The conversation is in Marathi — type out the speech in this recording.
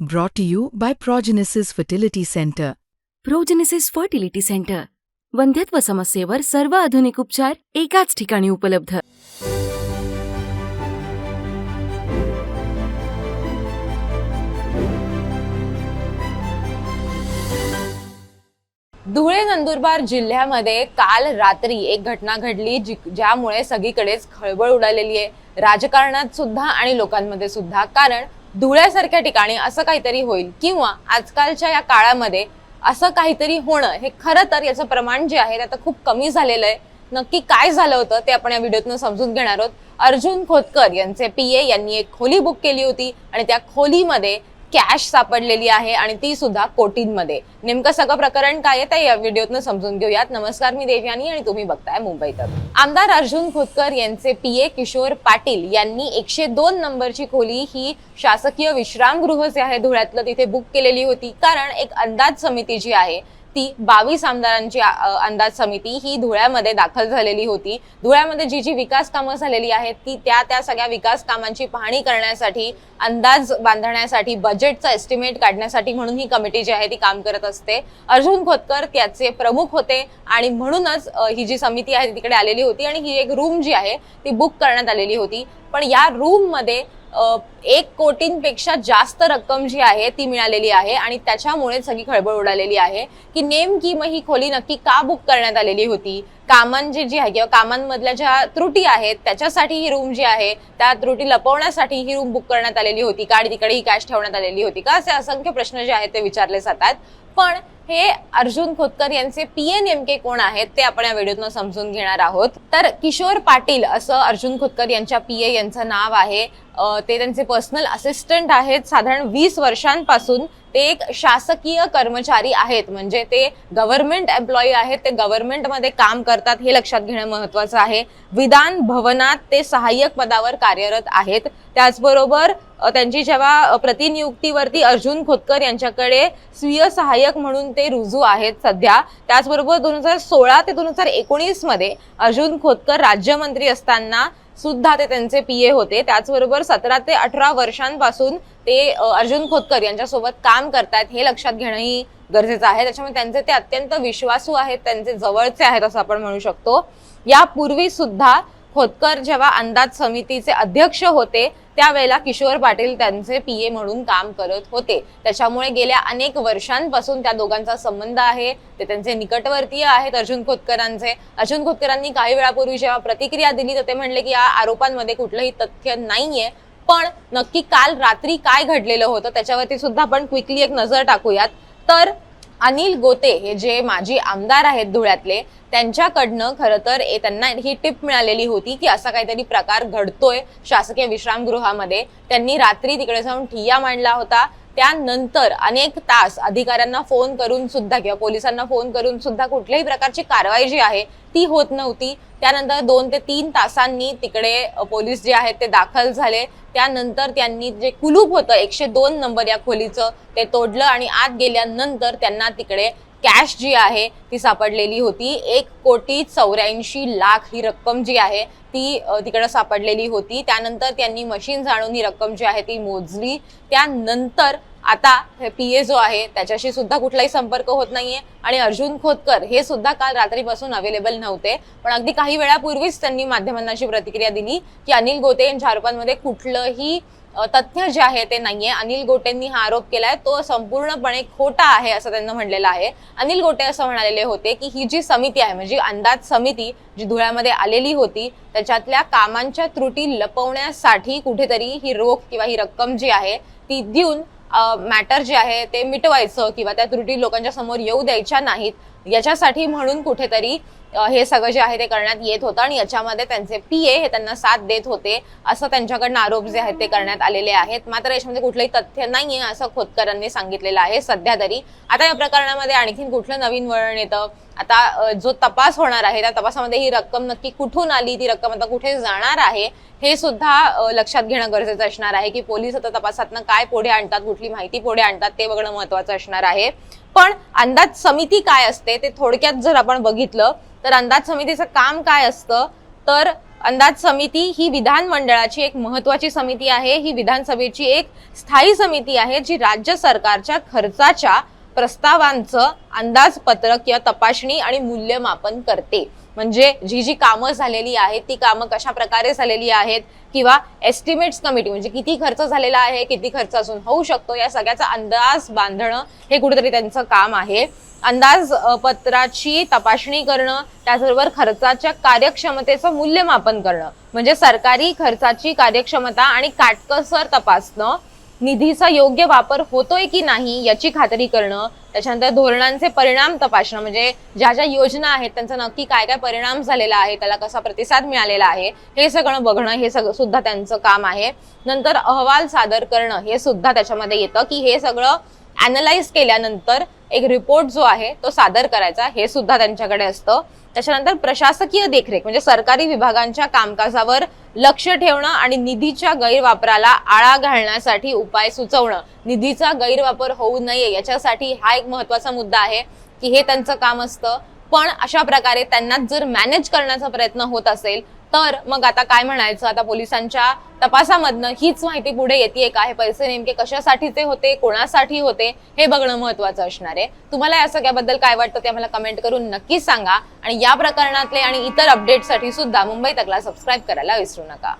Brought to you by Progenesis Fertility Center. Progenesis fertility centre वंध्यत्व समस्येवर सर्व आधुनिक उपचार एकाच ठिकाणी उपलब्ध. धुळे नंदुरबार जिल्ह्यामध्ये काल रात्री एक घटना घडली जी ज्यामुळे सगळीकडेच खळबळ उडालेली आहे. राजकारणात सुद्धा आणि लोकांमध्ये सुद्धा. कारण धुळ्यासारख्या ठिकाणी असं काहीतरी होईल. किंवा आजकालच्या या काळामध्ये असं काहीतरी होणं हे खरं तर याचं प्रमाण जे आहे ते आता खूप कमी झालेलं आहे. नक्की काय झालं होतं ते आपण या व्हिडिओतून समजून घेणार आहोत. अर्जुन खोतकर यांचे पी ए यांनी एक खोली बुक केली होती आणि त्या खोलीमध्ये कॅश सापडलेली आहे आणि ती सुद्धा कोटींमध्ये. नेमकं सगळं प्रकरण काय आहे या व्हिडिओतनं समजून घेऊयात. नमस्कार मी देवयानी आणि तुम्ही बघताय मुंबई तक आमदार अर्जुन खोतकर यांचे पीए किशोर पाटील यांनी एकशे दोन नंबरची खोली ही शासकीय विश्रामगृह जे आहे धुळ्यातलं तिथे बुक केलेली होती. कारण एक अंदाज समिती जी आहे ती बावीस आमदारांची अंदाज समिती ही धुळ्यामध्ये दाखल झालेली होती. धुळ्यामध्ये जी जी विकास कामं झालेली आहेत ती त्या त्या सगळ्या विकास कामांची पाहणी करण्यासाठी अंदाज बांधण्यासाठी बजेटचा एस्टिमेट काढण्यासाठी म्हणून ही कमिटी जी आहे ती काम करत असते. अर्जुन खोतकर त्याचे प्रमुख होते आणि म्हणूनच ही जी समिती आहे तिकडे आलेली होती आणि ही एक रूम जी आहे ती बुक करण्यात आलेली होती. पण या रूममध्ये एक कोटींपेक्षा जास्त रक्कम जी आहे ती मिळालेली आहे आणि त्याच्यामुळे सगळी खळबळ उडालेली आहे की नेमकी मग ही खोली नक्की का बुक करण्यात आलेली होती? कामांची जी आहे किंवा कामांमधल्या ज्या त्रुटी आहेत त्याच्यासाठी ही रूम जी आहे त्या त्रुटी लपवण्यासाठी ही रूम बुक करण्यात आलेली होती? का आणि तिकडे ही कॅश ठेवण्यात आलेली होती? का असे असंख्य प्रश्न जे आहेत ते विचारले जातात. पण हे अर्जुन खोतकर यांचे पीए नेमके कोण आहेत ते आपण या व्हिडिओतनं समजून घेणार आहोत. तर किशोर पाटील असं अर्जुन खोतकर यांच्या पीए यांचं नाव आहे. ते त्यांचे पर्सनल असिस्टंट आहेत. साधारण वीस वर्षांपासून ते एक शासकीय कर्मचारी आहेत म्हणजे ते गव्हर्नमेंट एम्प्लॉई आहेत ते गव्हर्नमेंटमध्ये काम करतात हे लक्षात घेणं महत्वाचं आहे. विधान भवनात ते सहाय्यक पदावर कार्यरत आहेत. त्याचबरोबर त्यांची जेव्हा प्रतिनियुक्तीवरती अर्जुन खोतकर यांच्याकडे स्वीय सहाय्यक म्हणून ते रुजू आहेत सध्या. त्याचबरोबर दोन हजार सोळा ते दोन हजार एकोणीसमध्ये अर्जुन खोतकर राज्यमंत्री असताना सुद्धा ते त्यांचे पीए होते. त्याचबरोबर सतरा ते अठरा वर्षांपासून ते अर्जुन खोतकर यांच्यासोबत काम करतायत हे लक्षात घेणंही गरजेचं आहे. त्याच्यामुळे त्यांचे ते अत्यंत विश्वासू आहेत त्यांचे जवळचे आहेत असं आपण म्हणू शकतो. यापूर्वी सुद्धा खोतकर जेव्हा अंदाज समितीचे अध्यक्ष होते त्यावेळेला किशोर पाटील त्यांचे पीए म्हणून काम करत होते. त्याच्यामुळे गेल्या अनेक वर्षांपासून त्या दोघांचा संबंध आहे. ते त्यांचे निकटवर्तीय आहेत अर्जुन खोतकरांचे. अर्जुन खोतकरांनी काही वेळापूर्वी जेव्हा प्रतिक्रिया दिली तर ते म्हणले की या आरोपांमध्ये कुठलंही तथ्य नाहीये. पण नक्की काल रात्री काय घडलेलं होतं त्याच्यावरती सुद्धा आपण क्विकली एक नजर टाकूयात. तर अनिल गोते हे जे माजी आमदार आहेत धुळ्यातले त्यांच्याकडनं खरं तर त्यांना ही टिप मिळालेली होती की असा काहीतरी प्रकार घडतोय शासकीय विश्रामगृहामध्ये. त्यांनी रात्री तिकडे जाऊन ठिय्या मांडला होता. त्यानंतर अनेक तास अधिकाऱ्यांना फोन करून सुद्धा किंवा पोलिसांना फोन करून सुद्धा कुठल्याही प्रकारची कारवाई जी आहे ती होत नव्हती. त्यानंतर दोन ते तीन तासांनी तिकडे पोलीस जे आहेत ते दाखल झाले. त्यानंतर त्यांनी जे कुलूप होतं एकशे दोन नंबर या खोलीचं ते तोडलं आणि आत गेल्यानंतर त्यांना तिकडे कॅश जी आहे ती सापडलेली होती. एक कोटी चौऱ्याऐंशी लाख ही रक्कम जी आहे ती तिकडं सापडलेली होती. त्यानंतर त्यांनी मशीन जाणून ही रक्कम जी आहे ती मोजली. त्यानंतर आता हे पीए जो आहे त्याच्याशी सुद्धा कुठलाही संपर्क होत नाहीये. आणि अर्जुन खोतकर हे सुद्धा काल रात्रीपासून अवेलेबल नव्हते. पण अगदी काही वेळापूर्वीच त्यांनी माध्यमांना अशी प्रतिक्रिया दिली की अनिल गोते यांच्या आरोपांमध्ये कुठलंही तथ्य जे आहे ते नाहीये. अनिल गोटेंनी हा आरोप केलाय. तो संपूर्णपणे खोटा आहे असं त्यांना म्हणलेलं आहे. अनिल गोटे असं म्हणालेले होते की ही जी समिती आहे म्हणजे अंदाज समिती जी धुळ्यामध्ये आलेली होती त्याच्यातल्या कामांच्या त्रुटी लपवण्यासाठी कुठेतरी ही रोख किंवा ही रक्कम जी आहे ती देऊन मॅटर जे आहे ते मिटवायचं किंवा त्या त्रुटी लोकांच्या समोर येऊ द्यायच्या नाहीत. याच्यासाठी म्हणून कुठेतरी हे सगळं जे आहे ते करण्यात येत होतं आणि याच्यामध्ये त्यांचे पीए हे त्यांना साथ देत होते असं त्यांच्याकडनं आरोप जे आहेत ते करण्यात आलेले आहेत. मात्र याच्यामध्ये कुठलंही तथ्य नाहीये असं खोतकरांनी सांगितलेलं आहे सध्या तरी. आता या प्रकरणामध्ये आणखीन कुठलं नवीन वळण येतं? आता जो तपास होणार आहे त्या तपासामध्ये ही रक्कम नक्की कुठून आली? ती रक्कम आता कुठे जाणार आहे? हे सुद्धा लक्षात घेणं गरजेचं असणार आहे की पोलीस आता तपासातनं काय पुढे आणतात कुठली माहिती पुढे आणतात ते बघणं महत्वाचं असणार आहे. पण अंदाज समिती काय असते ते थोडक्यात जर आपण बघितलं तर अंदाज समितीचं काम काय असतं? तर अंदाज समिती ही विधानमंडळाची एक महत्वाची समिती आहे. ही विधानसभेची एक स्थायी समिती आहे जी राज्य सरकारच्या खर्चाच्या प्रस्तावांचं अंदाजपत्रक किंवा तपासणी आणि मूल्यमापन करते. म्हणजे जी जी कामं झालेली आहेत ती कामं कशा प्रकारे झालेली आहेत किंवा एस्टिमेट्स कमिटी म्हणजे किती खर्च झालेला आहे किती खर्च अजून होऊ शकतो या सगळ्याचा अंदाज बांधणं हे कुठेतरी त्यांचं काम आहे. अंदाज पत्राची तपासणी करणं त्याचबरोबर खर्चाच्या कार्यक्षमतेचं मूल्यमापन करणं. म्हणजे सरकारी खर्चाची कार्यक्षमता आणि काटकसर तपासणं निधीचा योग्य वापर होतोय की नाही याची खात्री करणं त्याच्यानंतर धोरणांचे परिणाम तपासणं म्हणजे ज्या ज्या योजना आहेत त्यांचा नक्की काय काय परिणाम झालेला आहे त्याला कसा प्रतिसाद मिळालेला आहे हे सगळं बघणं हे सगळं सुद्धा त्यांचं काम आहे. नंतर अहवाल सादर करणं हे सुद्धा त्याच्यामध्ये येतं की हे सगळं अनालाइज केल्यानंतर एक रिपोर्ट जो आहे तो सादर करायचा. हे सुद्धा त्यांच्याकडे असतं. त्याच्यानंतर प्रशासकीय देखरेख म्हणजे सरकारी विभागांच्या कामकाजावर लक्ष ठेवणं आणि निधीच्या गैरवापराला आळा घालण्यासाठी उपाय सुचवणं. निधीचा गैरवापर होऊ नये याच्यासाठी हा एक महत्त्वाचा मुद्दा आहे की हे त्यांचं काम असतं. पण अशा प्रकारे त्यांना जर मॅनेज करण्याचा प्रयत्न होत असेल तर मग आता काय म्हणायचं? आता पोलिसांच्या तपासामधनं हीच माहिती पुढे येते का? हे पैसे नेमके कशासाठीचे होते? कोणासाठी होते? हे बघणं महत्वाचं असणार आहे. तुम्हाला या सगळ्याबद्दल काय वाटतं ते आम्हाला कमेंट करून नक्कीच सांगा. आणि या प्रकरणातले आणि इतर अपडेटसाठी सुद्धा मुंबई तकला सबस्क्राईब करायला विसरू नका.